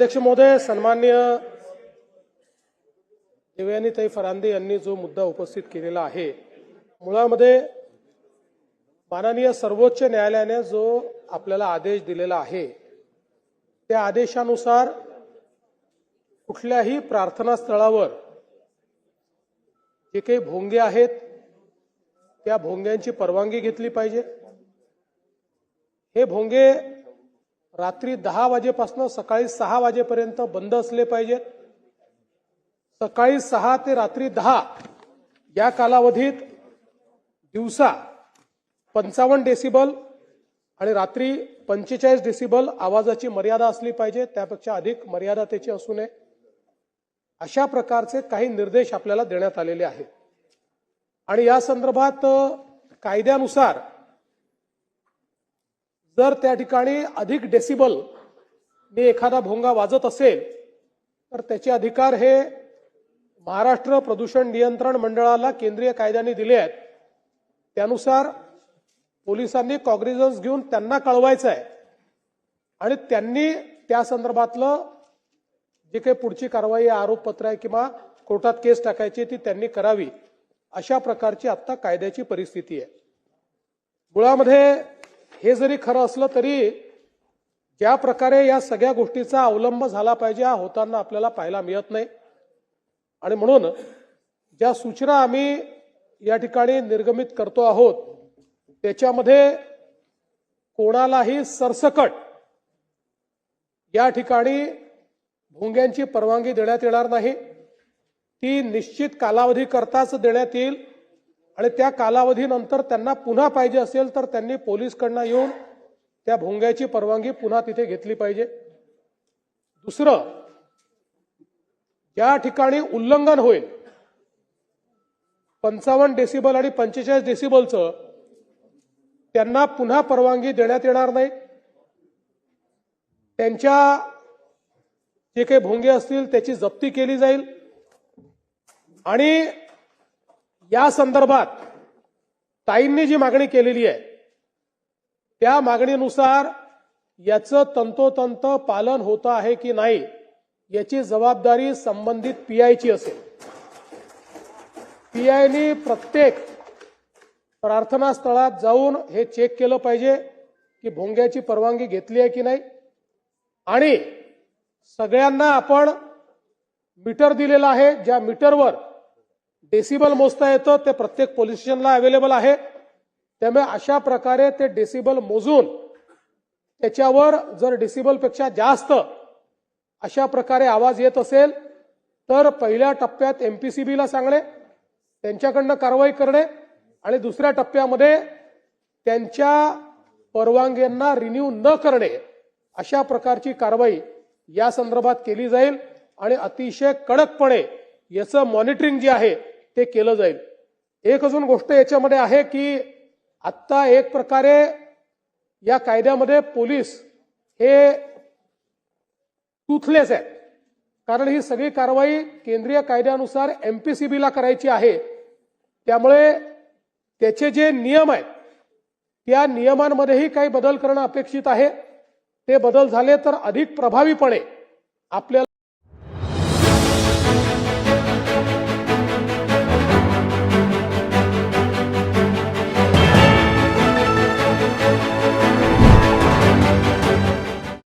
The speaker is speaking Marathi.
अध्यक्ष महोदय सन्मान्य देवयानीताई फरांदे यांनी जो मुद्दा उपस्थित केलेला आहे मुळामध्ये माननीय सर्वोच्च न्यायालयाने जो आपल्याला आदेश दिलेला आहे त्या आदेशानुसार कुठल्याही प्रार्थनास्थळावर जे काही भोंगे आहेत त्या भोंग्यांची परवानगी घेतली पाहिजे. हे भोंगे रात्री दहा वाजेपासून सकाळी सहा वाजेपर्यंत बंद असले पाहिजेत सकाळी सहा ते रात्री दहा या कालावधीत दिवसा पंचावन्न डेसिबल आणि रात्री पंचेचाळीस डेसिबल आवाजाची मर्यादा असली पाहिजे त्यापेक्षा अधिक मर्यादा त्याची असू नये. अशा प्रकारचे काही निर्देश आपल्याला देण्यात आलेले आहेत. आणि या संदर्भात कायद्यानुसार जर त्या ठिकाणी अधिक डेसिबल ने एखादा भोंगा वाजत असेल तर त्याचे अधिकार हे महाराष्ट्र प्रदूषण नियंत्रण मंडळाला केंद्रीय कायद्याने दिले आहेत. त्यानुसार पोलिसांनी कॉग्निझन्स घेऊन त्यांना कळवायचं आहे आणि त्यांनी त्या संदर्भातलं जे काही पुढची कारवाई आहे, आरोपपत्र आहे किंवा कोर्टात केस टाकायची ती त्यांनी करावी. अशा प्रकारची आत्ता कायद्याची परिस्थिती आहे. मुळामध्ये हे जरी खरं असलं तरी ज्या प्रकारे या सगळ्या गोष्टीचा अवलंब झाला पाहिजे हा होताना आपल्याला पाहायला मिळत नाही. आणि म्हणून ज्या सूचना आम्ही या ठिकाणी निर्गमित करतो आहोत त्याच्यामध्ये कोणालाही सरसकट या ठिकाणी भोंग्यांची परवानगी देण्यात येणार नाही. ती निश्चित कालावधी करताच देण्यात येईल. आणि त्या कालावधीनंतर त्यांना पुन्हा पाहिजे असेल तर त्यांनी पोलीसकडनं येऊन त्या भोंग्याची परवानगी पुन्हा तिथे घेतली पाहिजे. दुसरं ज्या ठिकाणी उल्लंघन होईल पंचावन्न डेसिबल आणि पंचेचाळीस डेसिबलचं त्यांना पुन्हा परवानगी देण्यात येणार नाही. त्यांच्या जे काही भोंगे असतील त्याची जप्ती केली जाईल. आणि या संदर्भात ताईंनी जी मागणी केलेली आहे त्या मागणीनुसार याचं तंतोतंत पालन होतं आहे की नाही याची जबाबदारी संबंधित पीआयची असेल. पीआयनी प्रत्येक प्रार्थना स्थळात जाऊन हे चेक केलं पाहिजे की भोंग्याची परवानगी घेतली आहे की नाही. आणि सगळ्यांना आपण मीटर दिलेलं आहे ज्या मीटरवर डेसिबल मोजता येतं ते प्रत्येक पोलीस स्टेशनला अवेलेबल आहे. त्यामुळे अशा प्रकारे ते डेसिबल मोजून त्याच्यावर जर डेसिबलपेक्षा जास्त अशा प्रकारे आवाज येत असेल तर पहिल्या टप्प्यात एमपीसीबीला सांगणे त्यांच्याकडनं कारवाई करणे आणि दुसऱ्या टप्प्यामध्ये त्यांच्या परवानग्यांना रिन्यू न करणे अशा प्रकारची कारवाई या संदर्भात केली जाईल. आणि अतिशय कडकपणे याचं मॉनिटरिंग जे आहे ते केलं जाईल. एक अजून गोष्ट याच्यामध्ये आहे की आत्ता एक प्रकारे या कायद्यामध्ये पोलीस हे टूथलेस आहेत. कारण ही सगळी कारवाई केंद्रीय कायद्यानुसार एमपीसीबीला करायची आहे. त्यामुळे त्याचे जे नियम आहेत त्या नियमांमध्येही काही बदल करणं अपेक्षित आहे. ते बदल झाले तर अधिक प्रभावीपणे आपल्याला